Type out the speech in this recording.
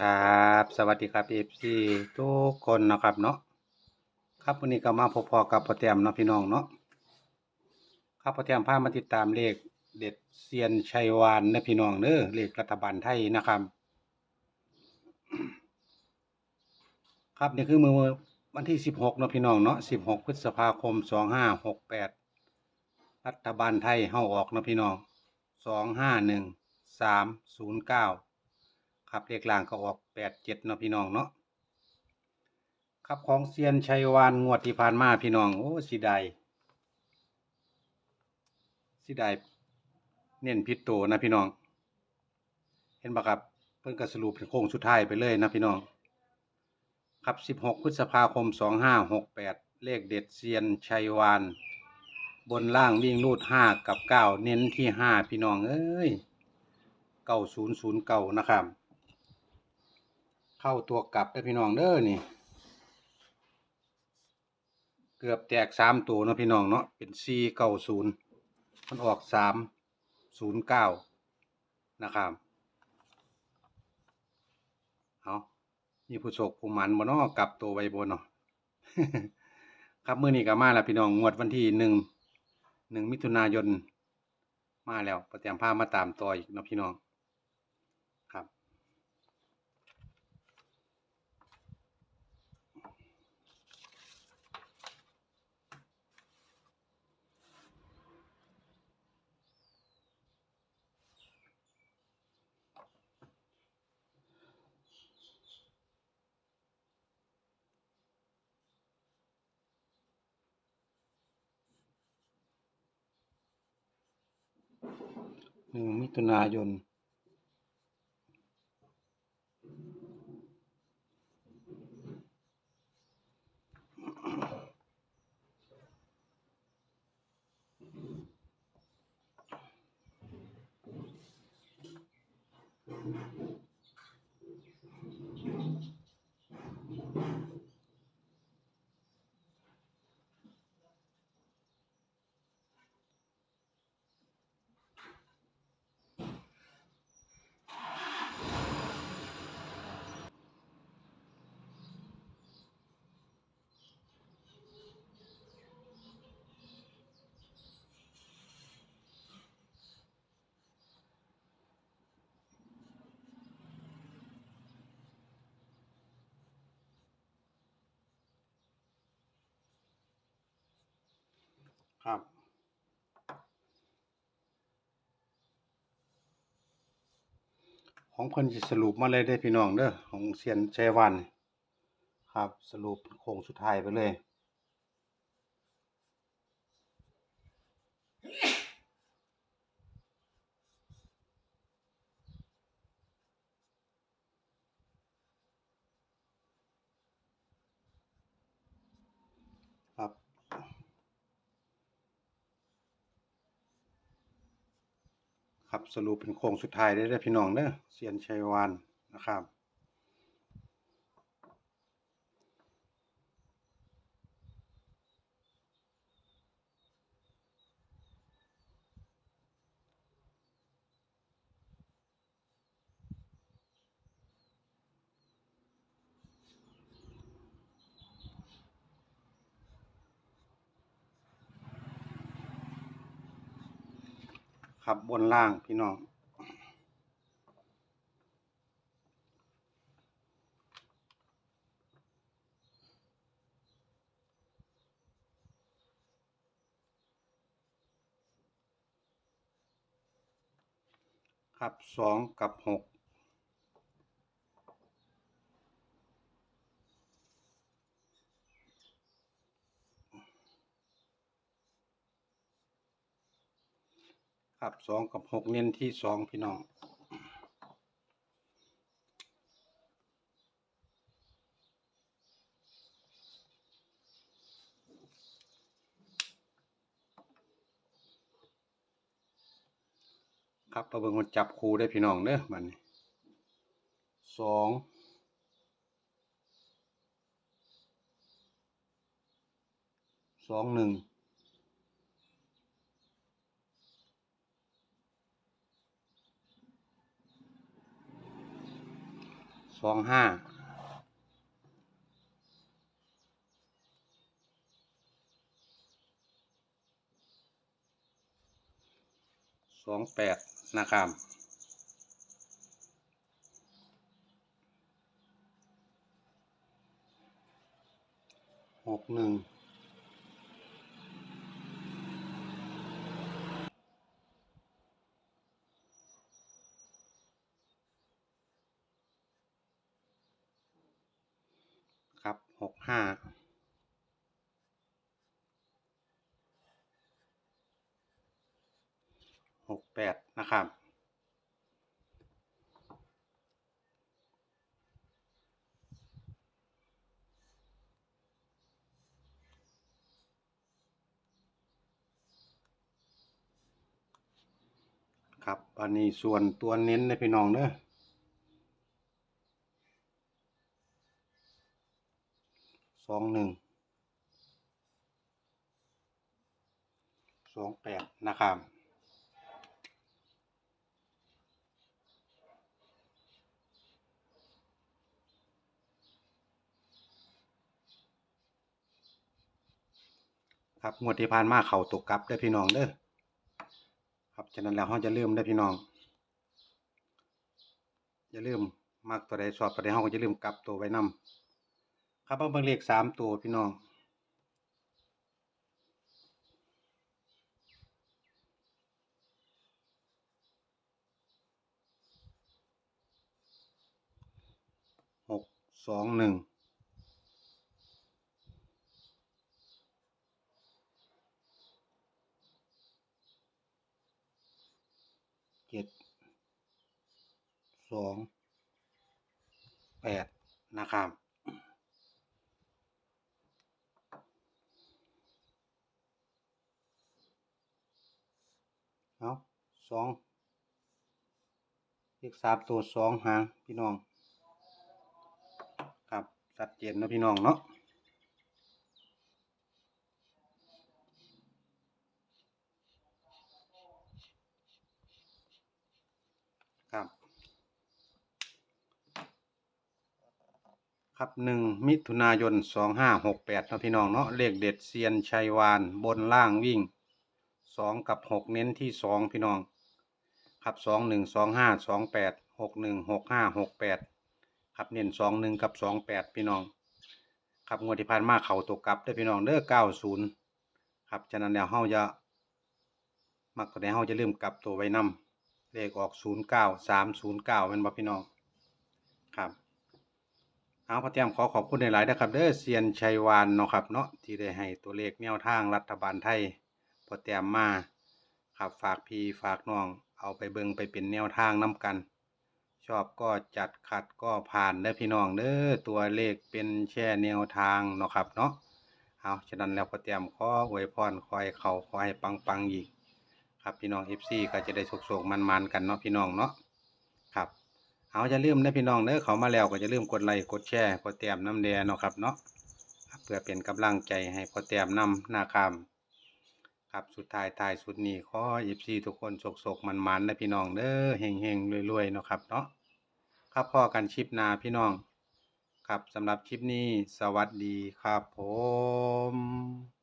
ครับ สวัสดีครับ FC ทุกคนนะครับเนาะครับวันนี้ก็มาพบพอกับพ่อแต้มเนาะพี่น้องเนาะครับพ่อแต้มพามาติดตามเลขเด็ดเซียนชัยวานนะพี่น้องเด้อเลขรัฐบาลไทยนะครับ ครับนี่คือมือวันที่16เนาะพี่น้องเนาะ16พฤษภาคม2568รัฐบาลไทยเฮาออกเนาะพี่น้อง251 309 ครับเลขล่างก็ออกแปดเจ็ดเนาะพี่น้องเนาะครับของเซียนชัยวานงวดที่ผ่านมาพี่น้องโอ้สิได้สิได้เน้นพิษโตนะพี่น้อง เห็นปะครับเพิ่นก็สรุปเป็นโค้งสุดท้ายไปเลยนะพี่น้อง ครับสิบหกพฤษภาคมสองห้าหกแปดเลขเด็ดเซียนชัยวาน บนล่างวิ่งรูดห้ากับเก้าเน้นที่ห้าพี่น้อง เอ้ยเก้าศูนย์ศูนย์เก้านะครับ เข้าตัวกลับได้พี่น้องเด้อนี่ เกือบแตกสามตัวเนาะพี่น้องเนาะเป็นสี่เก้าศูนย์มันออกสามศูนย์เก้านะครับเอามีผู้โชคผู้หมันบ่เนาะกลับตัวไวบนเนาะครับมื้อนี้ก็มาแล้วพี่น้องงวดวันที่หนึ่งหนึ่งมิถุนายนมาแล้วประเตรียมพามาตามต่ออีกเนาะพี่น้อง หนึ่งมิถุนายน ครับ ของเพิ่นสิสรุปมาเลยได้อพี่น้องเด้อของเซียนชัยวัน ครับ สรุปโค้งสุดท้ายไปเลย ครับ ครับสรุปเป็นโค้งสุดท้ายได้เลยพี่น้องเนอะเซียนชัยวานนะครับ ครับบนล่างพี่น้อง ครับสองกับหก ครับสองกับหกเน้นที่สองพี่น้องครับประเบิงคนจับคูได้พี่น้องเด้อมันสองสองหนึ่ง สองห้าสองแปดนะครับหกหนึ่ง ครับหกห้าหกแปดนะครับ ครับอันนี้ส่วนตัวเน้นนะพี่น้องเด้อ สองหนึ่งสองแปดนะครับครับงวดที่ผ่านมาเข่าตกกลับเด้พี่น้องเด้อครับฉะนั้นแล้วเราจะเริ่มเด้พี่น้องอย่าลืมมักตัวใดสอบตัวใดเฮาก็อย่าลืมกลับตัวไว้นำ ครับเอาเบิ่งเลขสามตัวพี่น้องหกสองหนึ่งเจ็ดสองแปดนะครับ เอา สองเลขสามตัวสองหางพี่น้อง ครับชัดเจนนะพี่น้องเนาะครับครับหนึ่งมิถุนายนสองห้าหกแปดนะพี่น้องเนาะเลขเด็ดเซียนชัยวาน บนล่างวิ่งสองกับหกเน้นที่สองพี่น้อง ครับสองหนึ่งสองห้าสองแปดหกหนึ่งหกห้าหกแปดครับเน้นสองหนึ่งกับสองแปดพี่น้อง ครับงวดที่ผ่านมาเข่าตกกลับเด้พี่น้องเด้อเก้าศูนย์ครับฉะนั้นแล้วเฮาจะมักตัวใดเฮาจะลืมกลับตัวไว้นำเลขออกศูนย์เก้าสามศูนย์เก้าเป็นบ่พี่น้องครับเอาพระเตรียมขอขอบคุณในหลายนะครับเด้อเซียนชัยวานเนาะครับเนาะที่ได้ให้ตัวเลขแนวทางรัฐบาลไทยพอเตรียมมาครับฝากพี่ฝากน้อง เอาไปเบิงไปเป็นแนวทางนํกัน ชอบก็จัดขัดก็ผ่านเด้อพี่น้องเด้อตัวเลขเป็นแช่แนวทางเนาะครับเนาะเอาฉะนั้นแล้วพอเตรียมข้ออวยพรคอยเขาขอให้ปังๆอีกครับพี่น้อง FC ก็จะได้โศกๆมันๆกันเนาะพี่น้องเนาะครับเอาจะลืมนะพี่น้องเด้อเขามาแล้วก็จะลืมกดไลค์กดแชร์พอแต้มน้ำแดงเนาะครับเนาะเพื่อเป็นกำลังใจให้พอแต้มนำหน้าคำ ครับสุดท้ายตายสุดนี้ขอเอฟซีทุกคนโศกๆมันมันนะพี่น้องเด้อเฮงเฮงรวยๆเนาะครับเนาะครับพอกันชิปนาพี่น้อง ครับสำหรับคลิปนี้สวัสดีครับผม